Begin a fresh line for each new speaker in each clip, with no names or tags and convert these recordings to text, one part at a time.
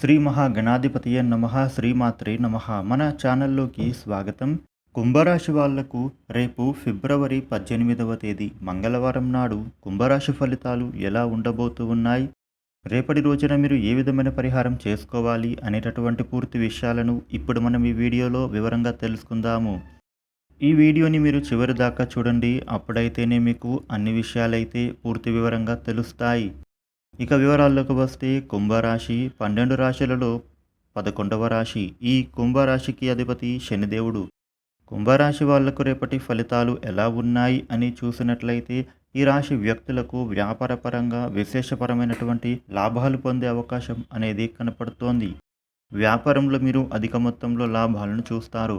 శ్రీ మహాగణాధిపతియ నమ శ్రీమాత్రే నమ. మన ఛానల్లోకి స్వాగతం. కుంభరాశి వాళ్ళకు రేపు ఫిబ్రవరి పద్దెనిమిదవ తేదీ మంగళవారం నాడు కుంభరాశి ఫలితాలు ఎలా ఉండబోతూ ఉన్నాయి? రేపటి రోజున మీరు ఏ విధమైన పరిహారం చేసుకోవాలి అనేటటువంటి పూర్తి విషయాలను ఇప్పుడు మనం ఈ వీడియోలో వివరంగా తెలుసుకుందాము. ఈ వీడియోని మీరు చివరి దాకా చూడండి. అప్పుడైతేనే మీకు అన్ని విషయాలైతే పూర్తి వివరంగా తెలుస్తాయి. ఇక వివరాల్లోకి వస్తే కుంభరాశి పన్నెండు రాశులలో పదకొండవ రాశి. ఈ కుంభరాశికి అధిపతి శనిదేవుడు. కుంభరాశి వాళ్ళకు రేపటి ఫలితాలు ఎలా ఉన్నాయి అని చూసినట్లయితే ఈ రాశి వ్యక్తులకు వ్యాపారపరంగా విశేషపరమైనటువంటి లాభాలు పొందే అవకాశం అనేది కనపడుతోంది. వ్యాపారంలో మీరు అధిక మొత్తంలో లాభాలను చూస్తారు.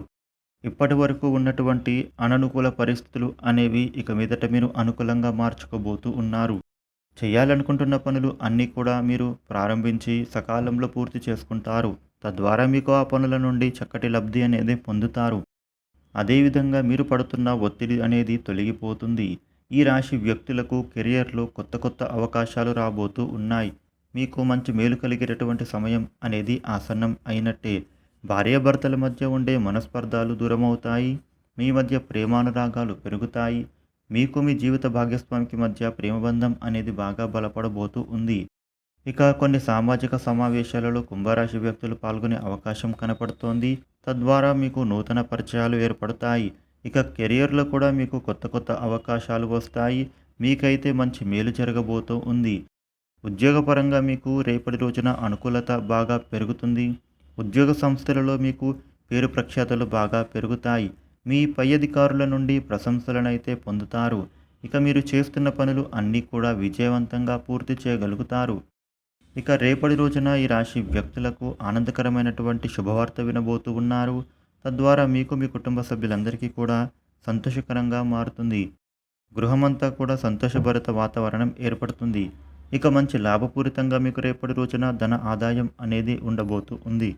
ఇప్పటి వరకు ఉన్నటువంటి అననుకూల పరిస్థితులు అనేవి ఇక మీదట మీరు అనుకూలంగా మార్చుకోబోతూ ఉన్నారు. చేయాలనుకుంటున్న పనులు అన్నీ కూడా మీరు ప్రారంభించి సకాలంలో పూర్తి చేసుకుంటారు. తద్వారా మీకు ఆ పనుల నుండి చక్కటి లబ్ధి అనేది పొందుతారు. అదేవిధంగా మీరు పడుతున్న ఒత్తిడి అనేది తొలగిపోతుంది. ఈ రాశి వ్యక్తులకు కెరియర్లో కొత్త కొత్త అవకాశాలు రాబోతూ ఉన్నాయి. మీకు మంచి మేలు కలిగేటటువంటి సమయం అనేది ఆసన్నం అయినట్టే. భార్యాభర్తల మధ్య ఉండే మనస్పర్ధాలు దూరమవుతాయి. మీ మధ్య ప్రేమానురాగాలు పెరుగుతాయి. మీకు మీ జీవిత భాగస్వామికి మధ్య ప్రేమబంధం అనేది బాగా బలపడబోతూ ఉంది. ఇక కొన్ని సామాజిక సమావేశాలలో కుంభరాశి వ్యక్తులు పాల్గొనే అవకాశం కనపడుతోంది. తద్వారా మీకు నూతన పరిచయాలు ఏర్పడతాయి. ఇక కెరియర్లో కూడా మీకు కొత్త కొత్త అవకాశాలు వస్తాయి. మీకైతే మంచి మేలు జరగబోతూ ఉంది. ఉద్యోగపరంగా మీకు రేపటి రోజున అనుకూలత బాగా పెరుగుతుంది. ఉద్యోగ సంస్థలలో మీకు పేరు ప్రఖ్యాతలు బాగా పెరుగుతాయి. మీ పై అధికారుల నుండి ప్రశంసలనైతే పొందుతారు. ఇక మీరు చేస్తున్న పనులు అన్నీ కూడా విజయవంతంగా పూర్తి చేయగలుగుతారు. ఇక రేపటి రోజున ఈ రాశి వ్యక్తులకు ఆనందకరమైనటువంటి శుభవార్త వినబోతూ ఉన్నారు. తద్వారా మీకు మీ కుటుంబ సభ్యులందరికీ కూడా సంతోషకరంగా మారుతుంది. గృహమంతా కూడా సంతోషభరిత వాతావరణం ఏర్పడుతుంది. ఇక మంచి లాభపూరితంగా మీకు రేపటి రోజున ధన ఆదాయం అనేది ఉండబోతూ ఉంది.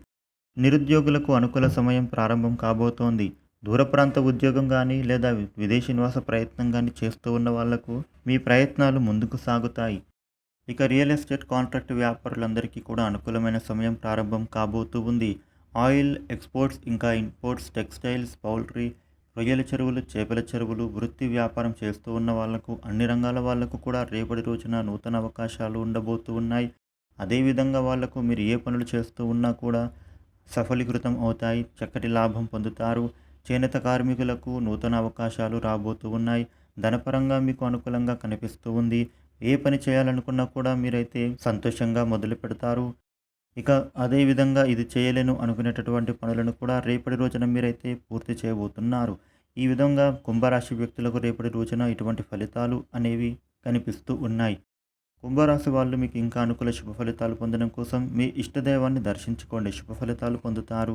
నిరుద్యోగులకు అనుకూల సమయం ప్రారంభం కాబోతోంది. దూర ప్రాంత ఉద్యోగం కానీ లేదా విదేశీ నివాస ప్రయత్నం కానీ చేస్తూ ఉన్న వాళ్ళకు మీ ప్రయత్నాలు ముందుకు సాగుతాయి. ఇక రియల్ ఎస్టేట్ కాంట్రాక్ట్ వ్యాపారులందరికీ కూడా అనుకూలమైన సమయం ప్రారంభం కాబోతూ ఉంది. ఆయిల్ ఎక్స్పోర్ట్స్ ఇంకా ఇంపోర్ట్స్ టెక్స్టైల్స్ పౌల్ట్రీ రొయ్యల చెరువులు చేపల చెరువులు వృత్తి వ్యాపారం చేస్తూ ఉన్న వాళ్ళకు అన్ని రంగాల వాళ్ళకు కూడా రేపటి రోజున నూతన అవకాశాలు ఉండబోతూ ఉన్నాయి. అదేవిధంగా వాళ్ళకు మీరు ఏ పనులు చేస్తూ ఉన్నా కూడా సఫలీకృతం అవుతాయి చక్కటి లాభం పొందుతారు. చేనేత కార్మికులకు నూతన అవకాశాలు రాబోతూ ఉన్నాయి. ధనపరంగా మీకు అనుకూలంగా కనిపిస్తూ ఉంది. ఏ పని చేయాలనుకున్నా కూడా మీరైతే సంతోషంగా మొదలు పెడతారు. ఇక అదేవిధంగా ఇది చేయలేను అనుకునేటటువంటి పనులను కూడా రేపటి రోజున మీరైతే పూర్తి చేయబోతున్నారు. ఈ విధంగా కుంభరాశి వ్యక్తులకు రేపటి రోజున ఇటువంటి ఫలితాలు అనేవి కనిపిస్తూ ఉన్నాయి. కుంభరాశి వాళ్ళు మీకు ఇంకా అనుకూల శుభ ఫలితాలు పొందడం కోసం మీ ఇష్టదైవాన్ని దర్శించుకోండి. శుభ ఫలితాలు పొందుతారు.